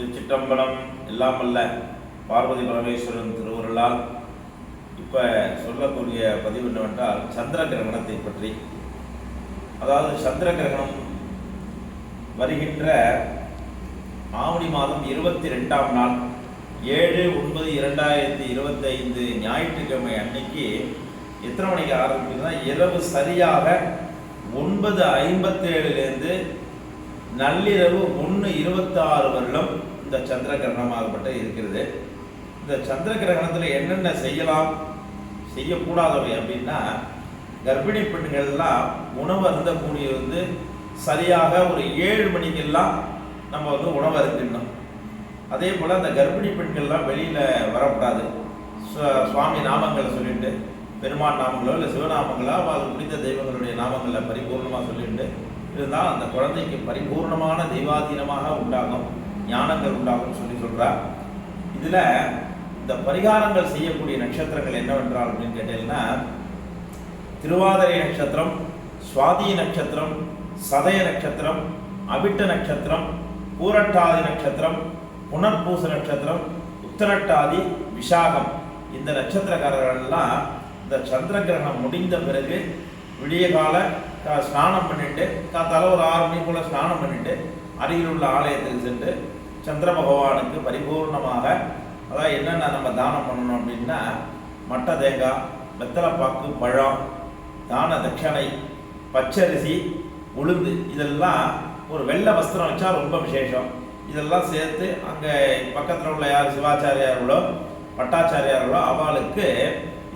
திருச்சிற்றம்பலம் இல்லாமல்ல பார்வதி பரமேஸ்வரன் திருவருளால். இப்போ சொல்லக்கூடிய பதிவு என்னவென்றால் சந்திர கிரகணத்தை பற்றி. அதாவது சந்திர கிரகணம் வருகின்ற ஆவணி மாதம் இருபத்தி ரெண்டாம் நாள் ஏழு ஒன்பது இரண்டாயிரத்தி இருபத்தைந்து ஞாயிற்றுக்கிழமை அன்னைக்கு எத்தனை மணிக்கு ஆரம்பிக்குதுன்னா இரவு சரியாக ஒன்பது ஐம்பத்தேழுலேருந்து நள்ளிரவு ஒன்று இருபத்தாறு வருடம் இந்த சந்திர கிரகணமாகப்பட்ட இருக்கிறது. இந்த சந்திர கிரகணத்தில் என்னென்ன செய்யலாம் செய்யக்கூடாதவை அப்படின்னா கர்ப்பிணி பெண்கள்லாம் உணவு அருந்தக்கூடிய வந்து சரியாக ஒரு ஏழு மணிக்கெல்லாம் நம்ம வந்து உணவு அருந்திடணும். அதே போல் அந்த கர்ப்பிணி பெண்கள்லாம் வெளியில் வரக்கூடாது. சுவாமி நாமங்களை சொல்லிட்டு பெருமான் நாமங்களோ இல்லை சிவநாமங்களோ அது பிடித்த தெய்வங்களுடைய நாமங்களை பரிபூர்ணமாக சொல்லிட்டு இருந்தால் அந்த குழந்தைக்கு பரிபூர்ணமான தெய்வாதீனமாக உண்டாகும் ஞானங்கள் உண்டாகும் சொல்லி சொல்கிறார் இதில் இந்த பரிகாரங்கள் செய்யக்கூடிய நட்சத்திரங்கள் என்னவென்றால் அப்படின்னு கேட்டீங்கன்னா திருவாதிரை நட்சத்திரம் சுவாதி நட்சத்திரம் சதய நட்சத்திரம் அவிட்ட நட்சத்திரம் பூரட்டாதி நட்சத்திரம் புனர்பூச நட்சத்திரம் உத்தரட்டாதி விசாகம். இந்த நட்சத்திரக்காரர்கள்லாம் இந்த சந்திர கிரகணம் முடிந்த பிறகு விடிய கால ஸ்நானம் பண்ணிட்டு காத்தால ஒரு ஆறு மணி போல ஸ்நானம் பண்ணிட்டு அருகில் உள்ள ஆலயத்துக்கு சென்று சந்திர பகவானுக்கு பரிபூர்ணமாக அதாவது என்னென்ன நம்ம தானம் பண்ணணும் அப்படின்னா மட்டை தேங்காய் வெத்தலைப்பாக்கு பழம் தான தட்சணை பச்சரிசி உளுந்து இதெல்லாம் ஒரு வெள்ளை வஸ்திரம் வச்சா ரொம்ப விசேஷம். இதெல்லாம் சேர்த்து அங்கே பக்கத்தில் உள்ள யார் சிவாச்சாரியார்களோ பட்டாச்சாரியார்களோ அவளுக்கு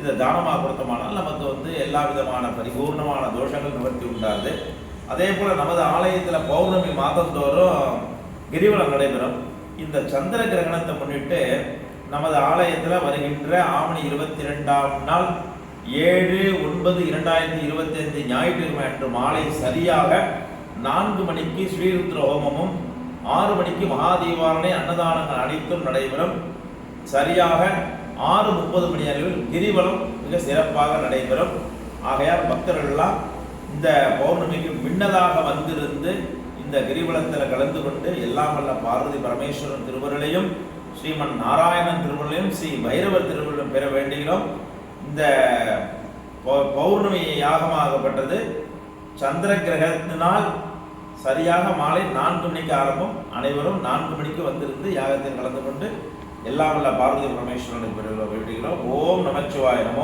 இதை தானமாக கொடுத்தோமானால் நமக்கு வந்து எல்லா விதமான பரிபூர்ணமான தோஷங்கள் நிவர்த்தி உண்டாது அதே போல் நமது ஆலயத்தில் பௌர்ணமி மாதந்தோறும் கிரிவலம் நடைபெறும். இந்த சந்திர கிரகணத்தை முன்னிட்டு நமது ஆலயத்தில் வருகின்ற ஆவணி இருபத்தி ரெண்டாம் நாள் ஏழு ஒன்பது இரண்டாயிரத்தி இருபத்தி ஐந்து ஞாயிற்றுக்கிழமை அன்று மாலை சரியாக நான்கு மணிக்கு ஸ்ரீருத்ர ஹோமமும் ஆறு மணிக்கு மகாதீபாரணை அன்னதானங்கள் அனைத்தும் நடைபெறும். சரியாக ஆறு முப்பது மணி அளவில் கிரிவலம் மிக சிறப்பாக நடைபெறும். ஆகையால் பக்தர்கள்லாம் இந்த பௌர்ணமிக்கு முன்னதாக வந்திருந்து இந்த கிரிவலத்தில் கலந்து கொண்டு எல்லாம் வல்ல பார்வதி பரமேஸ்வரன் திருவருளையும் ஸ்ரீமன் நாராயணன் திருவருளையும் ஸ்ரீ பைரவர் திருவருளும் பெற வேண்டுகிறோம். இந்த பௌர்ணமி யாகமாகப்பட்டது. சந்திர கிரகத்தினால் சரியாக மாலை நான்கு மணிக்கு ஆரம்பம். அனைவரும் நான்கு மணிக்கு வந்திருந்து யாகத்தில் கலந்து கொண்டு எல்லாம் வல்ல பார்வதி பரமேஸ்வரனுக்கு பெற வேண்டுகிறோம். ஓம் நமச்சிவாய நமோ